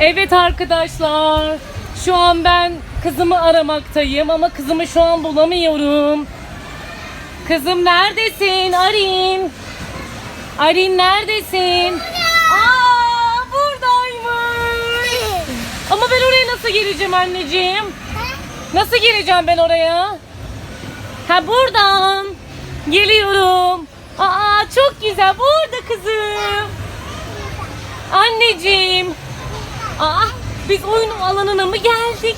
Evet arkadaşlar. Şu an ben kızımı aramaktayım ama kızımı şu an bulamıyorum. Kızım neredesin Arin? Arin neredesin? Aa buradaymış. Ama ben oraya nasıl geleceğim anneciğim? Nasıl geleceğim ben oraya? Ha buradan. Geliyorum. Aa çok güzel. Burada kızım. Anneciğim. Aa biz oyun alanına mı geldik?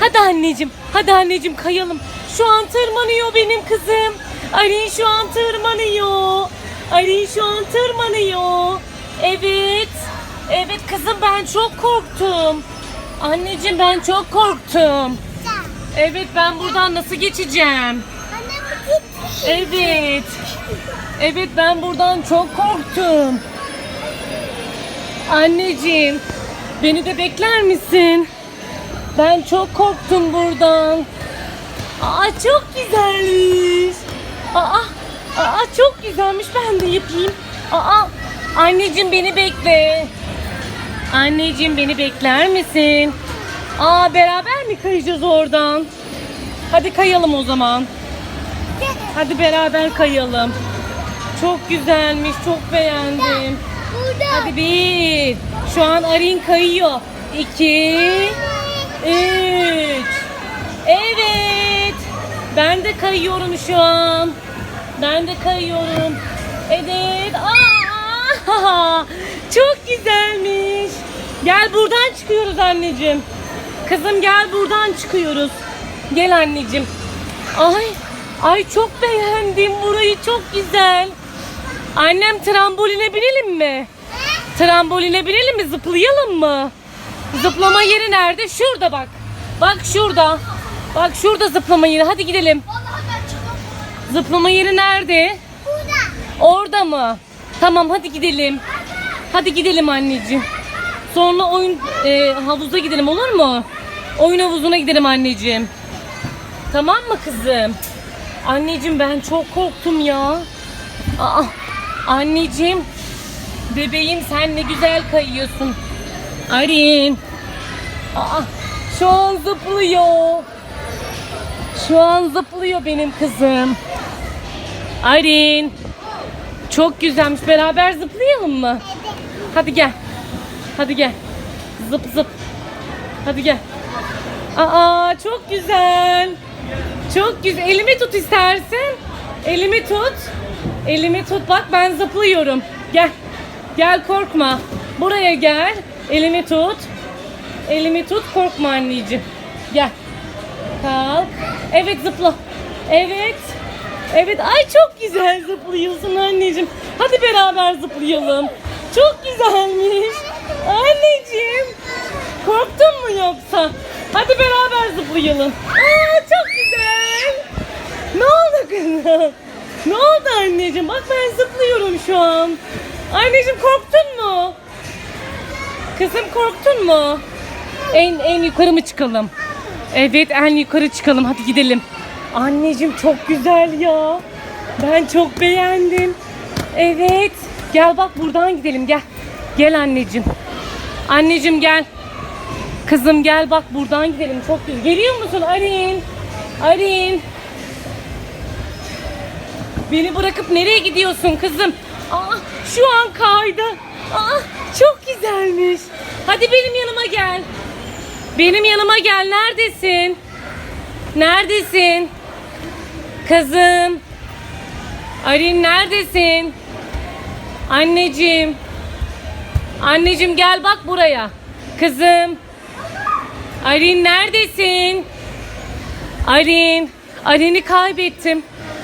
Hadi anneciğim. Hadi anneciğim kayalım. Şu an tırmanıyor benim kızım. Arin şu an tırmanıyor. Arin şu an tırmanıyor. Evet. Evet kızım ben çok korktum. Anneciğim ben çok korktum. Evet ben buradan nasıl geçeceğim? Evet. Evet ben buradan çok korktum. Anneciğim beni de bekler misin? Ben çok korktum buradan. Aa çok güzelmiş. Aa, aa çok güzelmiş ben de yapayım. Aa anneciğim beni bekle. Anneciğim beni bekler misin? Aa beraber mi kayacağız oradan? Hadi kayalım o zaman. Hadi beraber kayalım. Çok güzelmiş, çok beğendim. Hadi bir. Şu an Arin kayıyor. İki. Üç. Evet. Ben de kayıyorum şu an. Ben de kayıyorum. Evet. Aa! Çok güzelmiş. Gel buradan çıkıyoruz anneciğim. Kızım gel buradan çıkıyoruz. Gel anneciğim. Ay, ay çok beğendim burayı çok güzel. Annem tramboline binelim mi? Tramboline binelim mi? Zıplayalım mı? Zıplama yeri nerede? Şurada bak. Bak şurada. Bak şurada zıplama yeri. Hadi gidelim. Zıplama yeri nerede? Orada mı? Tamam hadi gidelim. Hadi gidelim anneciğim. Sonra oyun e, havuza gidelim olur mu? Oyun havuzuna gidelim anneciğim. Tamam mı kızım? Anneciğim ben çok korktum ya. Aa, anneciğim. Bebeğim sen ne güzel kayıyorsun. Arin. Aa, şu an zıplıyor. Şu an zıplıyor benim kızım. Arin. Çok güzelmiş. Beraber zıplayalım mı? Hadi gel. Hadi gel. Zıp zıp. Hadi gel. Aa çok güzel. Çok güzel. Elimi tut istersen. Elimi tut. Elimi tut. Bak ben zıplıyorum. Gel. Gel korkma. Buraya gel. Elimi tut. Elimi tut. Korkma anneciğim. Gel. Kalk. Evet zıpla. Evet. Evet. Ay çok güzel zıplıyorsun anneciğim. Hadi beraber zıplayalım. Çok güzelmiş. Anneciğim. Korktun mu yoksa? Hadi beraber zıplayalım. Aa çok güzel. Ne oldu kızım? Ne oldu anneciğim? Bak ben zıplıyorum şu an. Anneciğim korktun mu? Kızım korktun mu? En en yukarı mı çıkalım? Evet en yukarı çıkalım. Hadi gidelim. Anneciğim çok güzel ya. Ben çok beğendim. Evet. Gel bak buradan gidelim gel. Gel anneciğim. Anneciğim gel. Kızım gel bak buradan gidelim. Çok güzel. Geliyor musun Arin? Arin. Beni bırakıp nereye gidiyorsun kızım? Aa, şu an kaydı. Aa, çok güzelmiş. Hadi benim yanıma gel. Benim yanıma gel. Neredesin? Neredesin? Kızım. Arin neredesin? Anneciğim. Anneciğim gel bak buraya. Kızım. Arin neredesin? Arin. Arin'i kaybettim.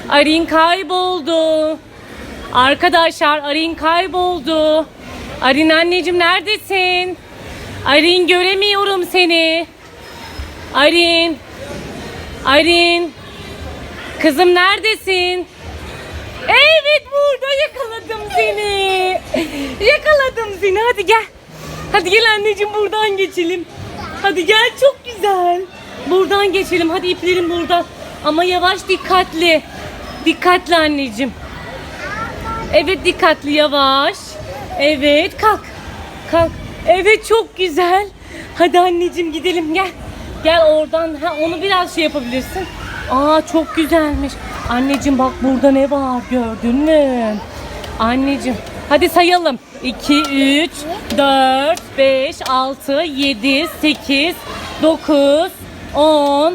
Arin kayboldu. Arkadaşlar Arin kayboldu. Arin anneciğim neredesin? Arin göremiyorum seni. Arin. Arin. Kızım neredesin? Evet burada yakaladım seni. Yakaladım seni. Hadi gel. Hadi gel anneciğim buradan geçelim. Hadi gel çok güzel. Buradan geçelim. Hadi iplerim burada. Ama yavaş dikkatli. Dikkatli anneciğim. Evet dikkatli yavaş. Evet kalk. Kalk. Evet çok güzel. Hadi anneciğim gidelim gel. Gel oradan ha onu biraz şey yapabilirsin. Aa çok güzelmiş. Anneciğim bak burada ne var gördün mü? Anneciğim hadi sayalım. 2 3 4 5 6 7 8 9 10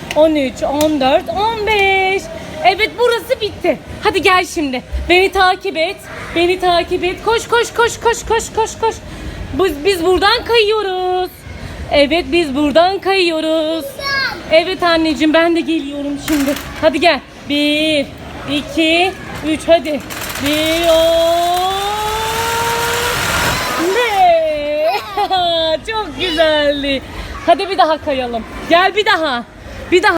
13 14 15 Evet burası bitti. Hadi gel şimdi. Beni takip et. Beni takip et. Koş koş koş koş koş koş koş. Biz, biz buradan kayıyoruz. Evet biz buradan kayıyoruz. Evet anneciğim ben de geliyorum şimdi. Hadi gel. Bir, iki, üç hadi. Bir, ne? Çok güzeldi. Hadi bir daha kayalım. Gel bir daha. Bir daha.